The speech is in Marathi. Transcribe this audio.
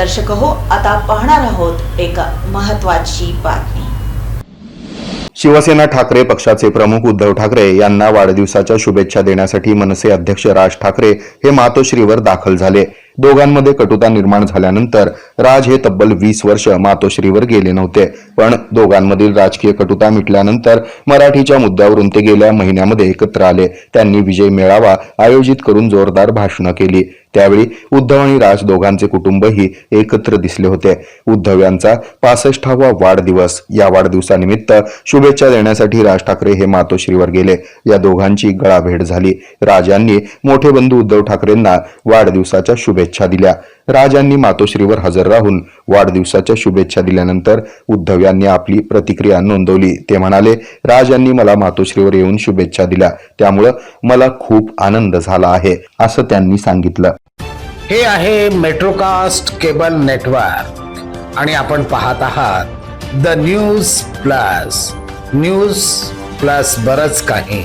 दर्शक हो आता पाहणार आहोत एक महत्वाची बातमी. शिवसेना ठाकरे पक्षाचे प्रमुख उद्धव ठाकरे यांना वाढदिवसाच्या शुभेच्छा देण्यासाठी मनसे अध्यक्ष राज ठाकरे हे मातोश्रीवर दाखल झाले. दोघांमध्ये कटुता निर्माण झाल्यानंतर राज हे तब्बल वीस वर्ष मातोश्रीवर गेले नव्हते. पण दोघांमधील राजकीय कटुता मिटल्यानंतर मराठीच्या मुद्द्यावरून ते गेल्या महिन्यामध्ये एकत्र आले. त्यांनी विजय मेळावा आयोजित करून जोरदार भाषणं केली. त्यावेळी उद्धव आणि राज दोघांचे कुटुंबही एकत्र दिसले होते. उद्धव यांचा पासष्टावा वाढदिवस या वाढदिवसानिमित्त शुभेच्छा देण्यासाठी राज ठाकरे हे मातोश्रीवर गेले. या दोघांची गळाभेट झाली. राज यांनी मोठे बंधू उद्धव ठाकरेंना वाढदिवसाच्या शुभेच्छा दिल्या. राज यांनी मातोश्रीवर हजर राहून वाढदिवसाच्या शुभेच्छा दिल्यानंतर उद्धव यांनी आपली प्रतिक्रिया नोंदवली. ते म्हणाले राज यांनी मला मातोश्रीवर येऊन शुभेच्छा दिल्या. त्यामुळं मला खूप आनंद झाला आहे असं त्यांनी सांगितलं. हे आहे मेट्रोकास्ट केबल नेटवर्क. आणि आपण पाहत आहात the news plus. News plus बरच काही.